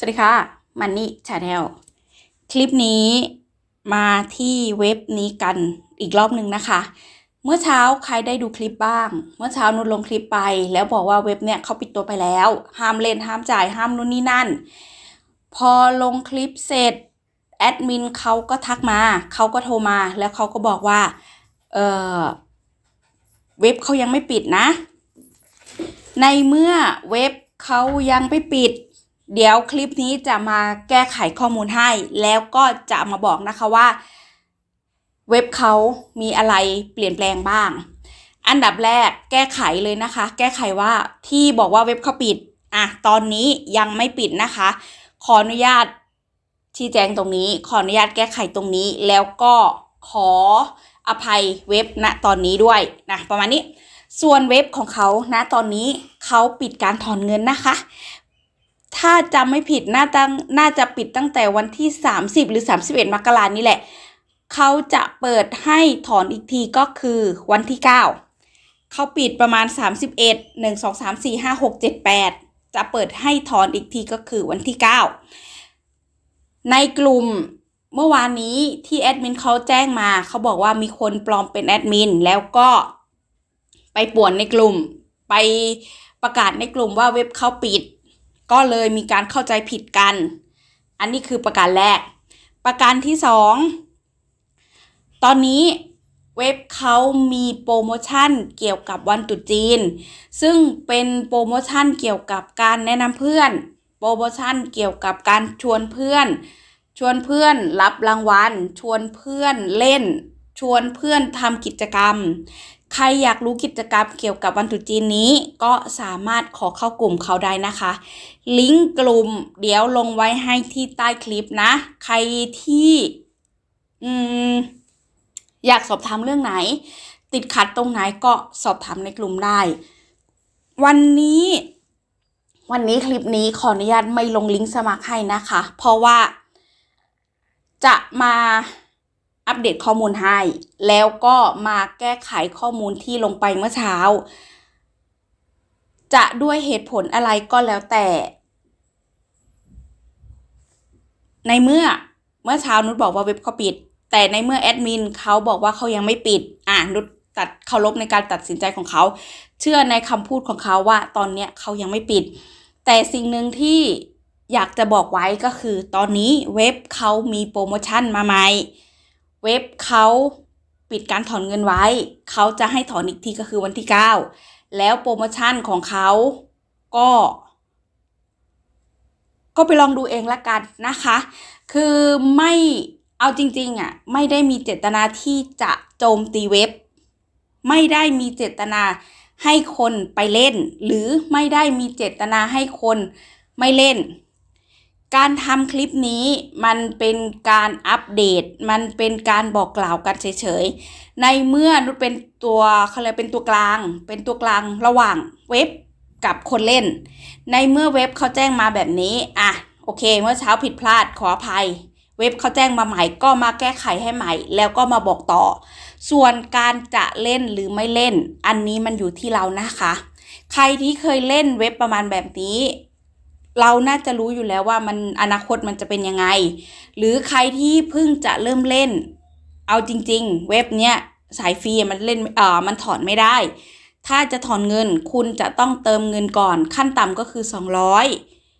สวัสดีค่ะมันนี่ชาแนลคลิปนี้มาที่เว็บนี้กันอีกรอบหนึ่งนะคะ เมื่อเช้าใครได้ดูคลิปบ้าง เมื่อเช้านุชลงคลิปไป แล้วบอกว่าเว็บเนี่ยเขาปิดตัวไปแล้ว ห้ามเล่นห้ามจ่ายห้ามนู่นนี่นั่น พอลงคลิปเสร็จแอดมินเขาก็ทักมาเขาก็โทรมาแล้วเขาก็บอกว่าเออเว็บเขายังไม่ปิดนะ ในเมื่อเว็บเขายังไม่ปิด เดี๋ยวคลิปนี้จะมาแก้ไขข้อมูลให้ แล้วก็จะมาบอกนะคะว่า เว็บเขามีอะไรเปลี่ยนแปลงบ้าง อันดับแรกแก้ไขเลยนะคะ แก้ไขว่าที่บอกว่าเว็บเขาปิดอะตอนนี้ยังไม่ปิดนะคะ ขออนุญาตชี้แจงตรงนี้ ขออนุญาตแก้ไขตรงนี้ แล้วก็ขออภัยเว็บณตอนนี้ด้วยนะประมาณนี้ ส่วนเว็บของเขาณตอนนี้เขาปิดการถอนเงินนะคะ ถ้าจำไม่ผิดน่าจะน่าจะปิดตั้งแต่วันที่ 30 หรือ 31 มกรานี่แหละ เขาจะเปิดให้ถอนอีกทีก็คือวันที่ 9 เขาปิดประมาณ 31 1 2 3 4 5 6 7 8 จะเปิดให้ถอนอีกทีก็คือวันที่ 9 ในกลุ่มเมื่อวานนี้ที่แอดมินเขาแจ้งมาเขาบอกว่ามีคนปลอมเป็นแอดมินแล้วก็ไปป่วนในกลุ่ม ไปประกาศในกลุ่มว่าเว็บเขาปิด ก็เลยมีการเข้าใจผิดกัน อันนี้คือประการแรก ประการที่สองตอนนี้เว็บเขามีโปรโมชั่นเกี่ยวกับวันตรุษจีน ซึ่งเป็นโปรโมชั่นเกี่ยวกับการแนะนำเพื่อน โปรโมชั่นเกี่ยวกับการชวนเพื่อน ชวนเพื่อนรับรางวัล ชวนเพื่อนเล่น ชวนเพื่อนทำกิจกรรม ใครอยากรู้กิจกรรมเกี่ยวกับวันตรุษจีนนี้ ก็สามารถขอเข้ากลุ่มเขาได้นะคะ ลิงก์กลุ่มเดี๋ยวลงไว้ให้ที่ใต้คลิปนะ ใครที่อืมอยากสอบถามเรื่องไหน ติดขัดตรงไหนก็สอบถามในกลุ่มได้ วันนี้ วันนี้คลิปนี้ขออนุญาตไม่ลงลิงก์สมัครให้นะคะ เพราะว่าจะมา อัปเดตข้อมูลให้ แล้วก็มาแก้ไขข้อมูลที่ลงไปเมื่อเช้า จะด้วยเหตุผลอะไรก็แล้วแต่ ในเมื่อเมื่อเช้านุชบอกว่าเว็บเขาปิด แต่ในเมื่อแอดมินเขาบอกว่าเขายังไม่ปิด อ่านุชตัดเคารพในการตัดสินใจของเขา เชื่อในคำพูดของเขาว่าตอนเนี้ยเขายังไม่ปิด แต่สิ่งหนึ่งที่อยากจะบอกไว้ก็คือ ตอนนี้เว็บเขามีโปรโมชั่นมาใหม่ เว็บเขาปิดการถอนเงินไว้ เขาจะให้ถอนอีกทีก็คือวันที่ 9 แล้วโปรโมชั่นของเขาก็ ก็ไปลองดูเองละกันนะคะ คือไม่เอาจริงๆอะไม่ได้มีเจตนาที่จะโจมตีเว็บ ไม่ได้มีเจตนาให้คนไปเล่น หรือไม่ได้มีเจตนาให้คนไม่เล่น การทำคลิปนี้มันเป็นการอัปเดต มันเป็นการบอกกล่าวกันเฉยๆ ในเมื่อนุชเป็นตัวเขาเรียกเป็นตัวกลาง เป็นตัวกลางระหว่างเว็บกับคนเล่น ในเมื่อเว็บเขาแจ้งมาแบบนี้อะโอเค เมื่อเช้าผิดพลาดขออภัย เว็บเขาแจ้งมาใหม่ก็มาแก้ไขให้ใหม่ แล้วก็มาบอกต่อ ส่วนการจะเล่นหรือไม่เล่น อันนี้มันอยู่ที่เรานะคะ ใครที่เคยเล่นเว็บประมาณแบบนี้ เราน่าจะรู้อยู่แล้วว่ามันอนาคตมันจะเป็นยังไง หรือใครที่เพิ่งจะเริ่มเล่น เอาจริง ๆ เว็บเนี้ยสายฟรีมันเล่นเอ่อมันถอนไม่ได้ ถ้าจะถอนเงินคุณจะต้องเติมเงินก่อน ขั้นต่ำก็คือ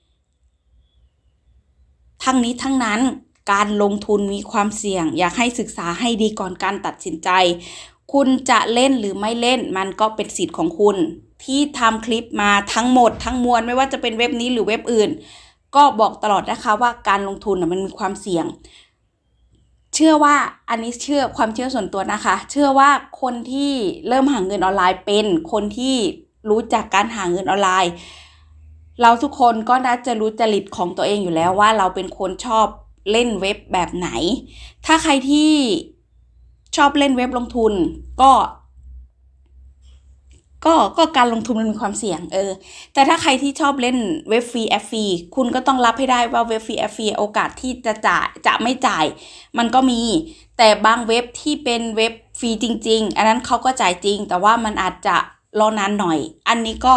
200 ทั้งนี้ทั้งนั้นการลงทุนมีความเสี่ยง อยากให้ศึกษาให้ดีก่อนการตัดสินใจ คุณจะเล่นหรือไม่เล่นมันก็เป็นสิทธิ์ของคุณ ที่ทำคลิปมาทั้งหมดทั้งมวลไม่ว่าจะเป็นเว็บนี้หรือเว็บอื่น ก็บอกตลอดนะคะว่าการลงทุนมันมีความเสี่ยง เชื่อว่าอันนี้เชื่อความเชื่อส่วนตัวนะคะ เชื่อว่าคนที่เริ่มหาเงินออนไลน์เป็นคนที่รู้จักการหาเงินออนไลน์ เราทุกคนก็น่าจะรู้จริตของตัวเองอยู่แล้วว่าเราเป็นคนชอบเล่นเว็บแบบไหน ถ้าใครที่ชอบเล่นเว็บลงทุนก็ ก็ก็การลงทุนมันมีความเสี่ยงเออ แต่ถ้าใครที่ชอบเล่นเว็บฟรีแอฟฟรีคุณก็ต้องรับให้ได้ว่าเว็บฟรีแอฟฟรีโอกาสที่จะจ่ายจะไม่จ่าย มันก็มี แต่บางเว็บที่เป็นเว็บฟรีจริง ๆ อันนั้นเขาก็จ่ายจริง แต่ว่ามันอาจจะรอนานหน่อย อันนี้ก็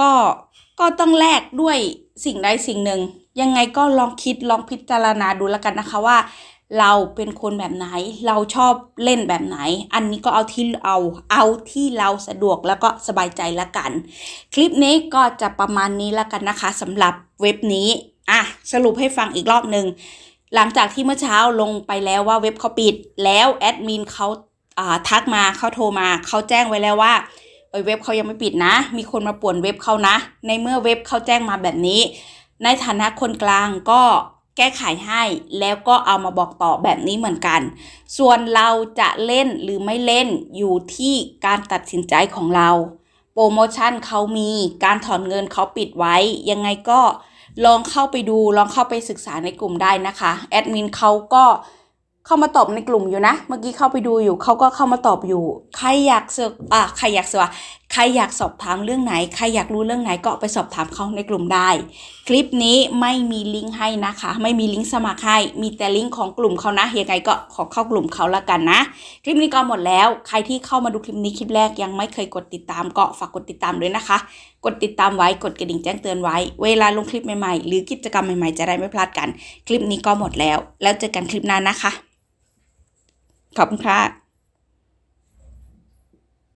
ก็ก็ต้องแลกด้วยสิ่งใดสิ่งหนึ่งยังไงก็ลองคิดลองพิจารณาดูแล้วกันนะคะว่า เราเป็นคนแบบไหน เราชอบเล่นแบบไหน อันนี้ก็เอาที่เอา เอาที่เราสะดวกแล้วก็สบายใจละกัน คลิปนี้ก็จะประมาณนี้ละกันนะคะสำหรับเว็บนี้อะสรุปให้ฟังอีกรอบหนึ่งหลังจากที่เมื่อเช้าลงไปแล้วว่าเว็บเขาปิด แล้วแอดมินเขาทักมาเขาโทรมาเขาแจ้งไว้แล้วว่าเอ้เว็บเขายังไม่ปิดนะ มีคนมาป่วนเว็บเขานะ ในเมื่อเว็บเขาแจ้งมาแบบนี้ ในฐานะคนกลางก็ แก้ไขให้แล้วก็เอามาบอกต่อแบบนี้เหมือนกัน ส่วนเราจะเล่นหรือไม่เล่นอยู่ที่การตัดสินใจของเรา โปรโมชั่นเขามีการถอนเงินเขาปิดไว้ ยังไงก็ลองเข้าไปดูลองเข้าไปศึกษาในกลุ่มได้นะคะแอดมินเขาก็เข้ามาตอบในกลุ่มอยู่นะ เมื่อกี้เข้าไปดูอยู่เขาก็เข้ามาตอบอยู่ ใครอยากเสือกอะใครอยากเสือใครอยากสอบถามเรื่องไหน ใครอยากรู้เรื่องไหนก็ไปสอบถามเขาในกลุ่มได้ คลิปนี้ไม่มีลิงก์ให้นะคะ ไม่มีลิงก์สมัครให้ มีแต่ลิงก์ของกลุ่มเขานะยังไงก็ขอเข้ากลุ่มเขาละกันนะ คลิปนี้ก็หมดแล้ว ใครที่เข้ามาดูคลิปนี้คลิปแรกยังไม่เคยกดติดตามก็ฝากกดติดตามด้วยนะคะ กดติดตามไว้กดกระดิ่งแจ้งเตือนไว้ เวลาลงคลิปใหม่ๆ หรือกิจกรรมใหม่ๆจะได้ไม่พลาดกัน คลิปนี้ก็หมดแล้ว แล้วเจอกันคลิปหน้านะคะขอบคุณค่ะ